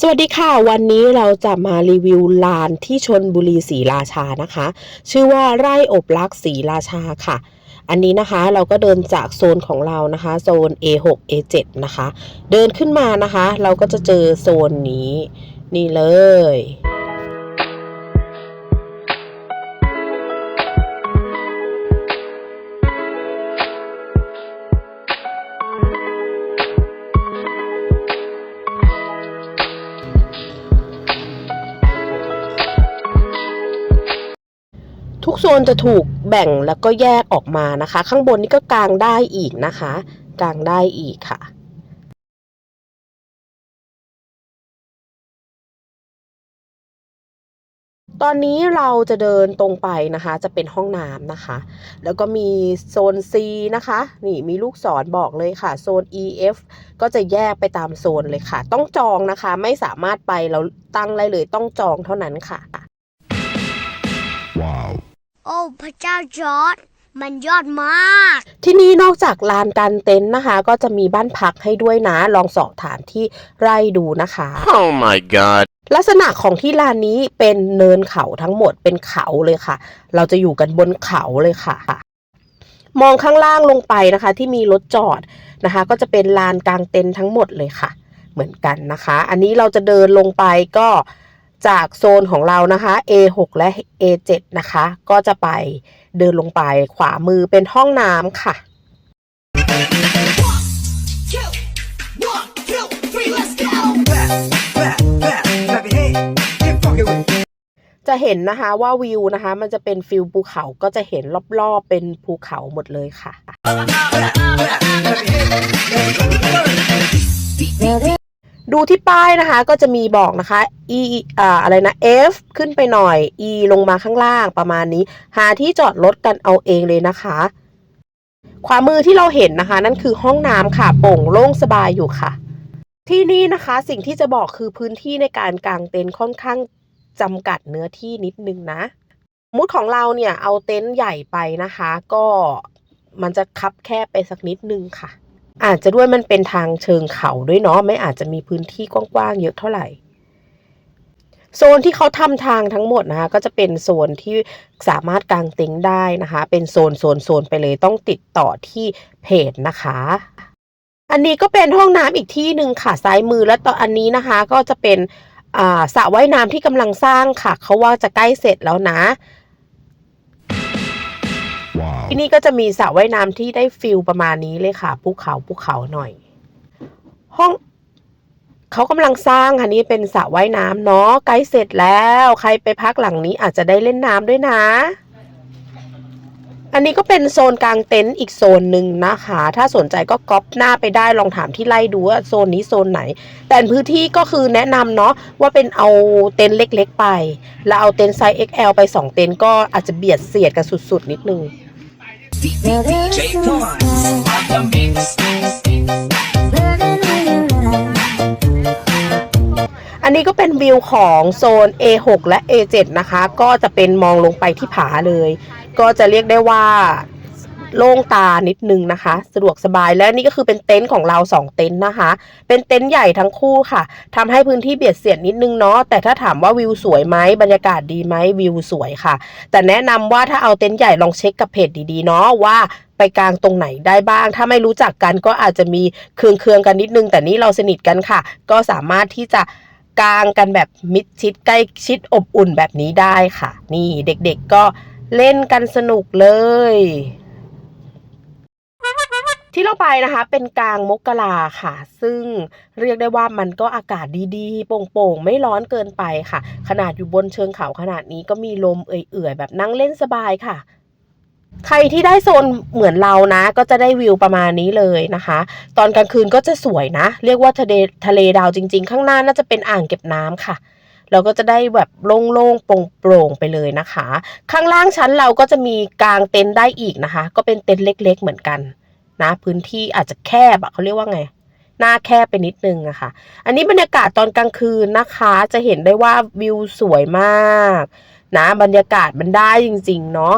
สวัสดีค่ะ วันนี้เราจะมารีวิวลานที่ชนบุรีศรีราชานะคะ ชื่อว่าไร่อบรักศรีราชาค่ะ อันนี้นะคะเราก็เดินจากโซนของเรานะคะ โซน A6 A7 นะคะ เดินขึ้นมานะคะ เราก็จะเจอโซนนี้ นี่เลย ทุกโซนจะถูกแบ่งแล้วก็แยกออกมานะคะ ข้างบนนี่ก็กางได้อีกนะคะ กางได้อีกค่ะตอนนี้เราจะเดินตรงไปนะคะ จะเป็นห้องน้ำนะคะ แล้วก็มีโซน C นะคะ นี่มีลูกศรบอกเลยค่ะ โซน E F ก็จะแยกไปตามโซนเลยค่ะ ต้องจองนะคะ ไม่สามารถไปเราตั้งได้เลยต้องจองเท่านั้นค่ะ พระเจ้าจอร์ดมันยอดมาก ที่นี่นอกจากลานการเต็นท์นะคะ ก็จะมีบ้านพักให้ด้วยนะ ลองสอบถามที่ไร่ดูนะคะ Oh my god. ลักษณะของที่ลานนี้เป็นเนินเขาทั้งหมดเป็นเขาเลยค่ะ เราจะอยู่กันบนเขาเลยค่ะ มองข้างล่างลงไปนะคะ ที่มีรถจอดนะคะ ก็จะเป็นลานกลางเต็นท์ทั้งหมดเลยค่ะ เหมือนกันนะคะ อันนี้เราจะเดินลงไปก็ จากโซนของเรานะคะ A6 และ A7 นะคะ ก็จะไปเดินลงไปขวามือเป็นห้องน้ำค่ะ จะเห็นนะคะว่าวิวนะคะ มันจะเป็นฟิลภูเขาก็จะเห็นรอบๆเป็นภูเขาหมดเลยค่ะ ดูที่ป้ายนะคะก็จะมีบอกนะคะ e อ่าอะไรนะ f ขึ้นไปหน่อย e ลงมาข้างล่างประมาณนี้ หาที่จอดรถกันเอาเองเลยนะคะขวามือที่เราเห็นนะคะ นั่นคือห้องน้ำค่ะโป่งโล่งสบายอยู่ค่ะ ที่นี่นะคะสิ่งที่จะบอกคือพื้นที่ในการกางเต็นท์ค่อนข้างจำกัดเนื้อที่นิดนึงนะมมุดของเราเนี่ยเอาเต็นท์ใหญ่ไปนะคะ ก็มันจะคับแคบไปสักนิดนึงค่ะ อาจจะด้วยมันเป็นทางเชิงเขาด้วยเนาะไม่อาจจะมีพื้นที่กว้างๆเยอะเท่าไหร่โซนที่เขาทำทางทั้งหมดนะคะก็จะเป็นโซนที่สามารถกางเต็นท์ได้นะคะ เป็นโซนโซนโซนไปเลยต้องติดต่อที่เพจนะคะ อันนี้ก็เป็นห้องน้ำอีกที่หนึ่งค่ะซ้ายมือแล้วต่ออันนี้นะคะ ก็จะเป็นสระว่ายน้ำที่กำลังสร้างค่ะ เขาว่าจะใกล้เสร็จแล้วนะ ที่นี่ก็จะมีสระว่ายน้ำที่ได้ฟิลประมาณนี้เลยค่ะภูเขาภูเขาหน่อย ห้องเขากำลังสร้างค่ะนี่เป็นสระว่ายน้ำเนาะใกล้เสร็จแล้ว ใครไปพักหลังนี้อาจจะได้เล่นน้ำด้วยนะ อันนี้ก็เป็นโซนกลางเต็นท์อีกโซนหนึ่งนะคะ ถ้าสนใจก็ก๊อปหน้าไปได้ลองถามที่ไล่ดูว่าโซนนี้โซนไหน แต่พื้นที่ก็คือแนะนำเนาะว่าเป็นเอาเต็นท์เล็กๆไป แล้วเอาเต็นท์ไซส์ XL ไป 2 เต็นท์ก็อาจจะเบียดเสียดกันสุดๆ นิดนึง DJ Pons, on the mix. อันนี้ก็เป็นวิวของโซน A6 และ A7 นะคะ ก็จะเป็นมองลงไปที่ผาเลย ก็จะเรียกได้ว่า โล่งตานิดนึงนะคะ สะดวกสบายและนี่ก็คือเป็นเต็นท์ของเรา 2 เต็นท์นะคะ เป็นเต็นท์ใหญ่ทั้งคู่ค่ะทำให้พื้นที่เบียดเสียดนิดนึงเนาะแต่ถ้าถามว่าวิวสวยไหมบรรยากาศดีไหมวิวสวยค่ะ แต่แนะนำว่าถ้าเอาเต็นท์ใหญ่ลองเช็คกับเพจดีๆเนาะว่าไปกลางตรงไหนได้บ้าง ถ้าไม่รู้จักกันก็อาจจะมีเคืองๆกันนิดนึง แต่นี่เราสนิทกันค่ะ ก็สามารถที่จะกลางกันแบบมิดชิดใกล้ชิดอบอุ่นแบบนี้ได้ค่ะ นี่เด็กๆก็เล่นกันสนุกเลย ที่เราไปนะคะเป็นกลางมกราค่ะ ซึ่งเรียกได้ว่ามันก็อากาศดีๆ โปร่งๆ ไม่ร้อนเกินไปค่ะ ขนาดอยู่บนเชิงเขาขนาดนี้ก็มีลมเอื่อยๆ แบบนั่งเล่นสบายค่ะใครที่ได้โซนเหมือนเรานะ ก็จะได้วิวประมาณนี้เลยนะคะ ตอนกลางคืนก็จะสวยนะ เรียกว่าทะเลทะเลดาวจริง ๆ ข้างหน้าน่าจะเป็นอ่างเก็บน้ำค่ะเราก็จะได้แบบโล่งๆโปร่งๆไปเลยนะคะ ข้างล่างชั้นเราก็จะมีกลางเต็นท์ได้อีกนะคะ ก็เป็นเต็นท์เล็ก ๆ เหมือนกัน นะพื้นที่อาจจะแคบอะเขาเรียกว่าไงหน้าแคบไปนิดนึงอะค่ะ อันนี้บรรยากาศตอนกลางคืนนะคะ จะเห็นได้ว่าวิวสวยมาก นะบรรยากาศมันได้จริง ๆ เนาะ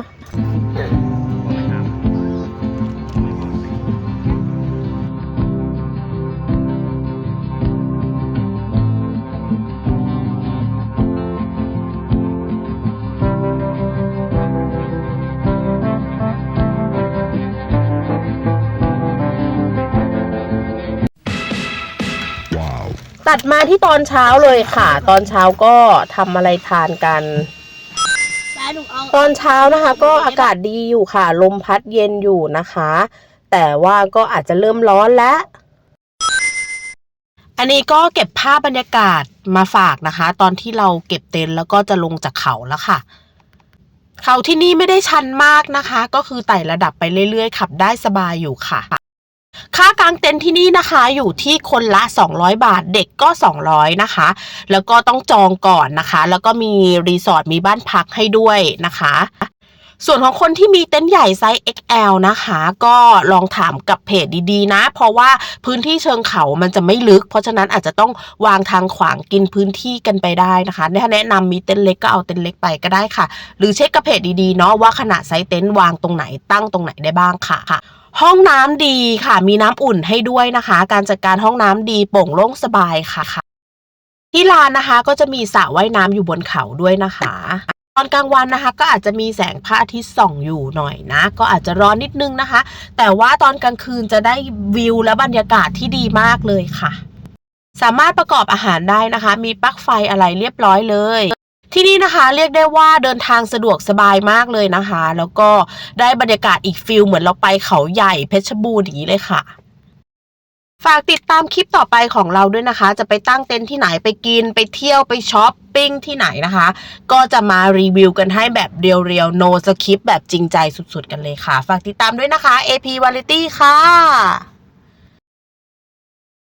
ตัดมาที่ตอนเช้าเลยค่ะ ตอนเช้าก็ทำอะไรทานกันแล้วหนูเอาตอนเช้านะคะ ก็อากาศดีอยู่ค่ะ ลมพัดเย็นอยู่นะคะ แต่ว่าก็อาจจะเริ่มร้อนแล้ว อันนี้ก็เก็บภาพบรรยากาศมาฝากนะคะ ตอนที่เราเก็บเต็นท์แล้วก็จะลงจากเขาแล้วค่ะ เขาที่นี่ไม่ได้ชันมากนะคะ ก็คือไต่ระดับไปเรื่อยๆ ขับได้สบายอยู่ค่ะ ค่ากางเต็นท์ที่นี่นะคะ อยู่ที่คนละ 200 บาท เด็กก็ 200 นะคะ แล้วก็ต้องจองก่อนนะคะ แล้วก็มีรีสอร์ทมีบ้านพักให้ด้วยนะคะส่วนของคนที่มีเต็นท์ใหญ่ไซส์ XL นะคะ ก็ลองถามกับเพจดีๆ นะ เพราะว่าพื้นที่เชิงเขามันจะไม่ลึก เพราะฉะนั้นอาจจะต้องวางทางขวางกินพื้นที่กันไปได้นะคะถ้าแนะนำมีเต็นท์เล็กก็เอาเต็นท์เล็กไปก็ได้ค่ะ หรือเช็คกับเพจดีๆ เนาะว่าขนาดไซส์เต็นท์วางตรงไหนตั้งตรงไหนได้บ้างค่ะ ห้องน้ำดีค่ะ มีน้ำอุ่นให้ด้วยนะคะ การจัดการห้องน้ำดีโปร่งโล่งสบายค่ะค่ะ ที่ลานนะคะก็จะมีสระว่ายน้ำอยู่บนเขาด้วยนะคะ ตอนกลางวันนะคะ ก็อาจจะมีแสงพระอาทิตย์ส่องอยู่หน่อยนะ ก็อาจจะร้อนนิดนึงนะคะ แต่ว่าตอนกลางคืนจะได้วิวและบรรยากาศที่ดีมากเลยค่ะ สามารถประกอบอาหารได้นะคะ มีปลั๊กไฟอะไรเรียบร้อยเลย ที่นี่นะคะเรียกได้ว่าเดินทางสะดวกสบายมากเลยนะคะ แล้วก็ได้บรรยากาศอีกฟิลเหมือนเราไปเขาใหญ่เพชรบูรณ์อย่างนี้เลยค่ะฝากติดตามคลิปต่อไปของเราด้วยนะคะ จะไปตั้งเต็นท์ที่ไหนไปกินไปเที่ยวไปช้อปปิ้งที่ไหนนะคะ ก็จะมารีวิวกันให้แบบเรียวๆ no script แบบจริงใจสุดๆ กันเลยค่ะ ฝากติดตามด้วยนะคะ AP Variety ค่ะ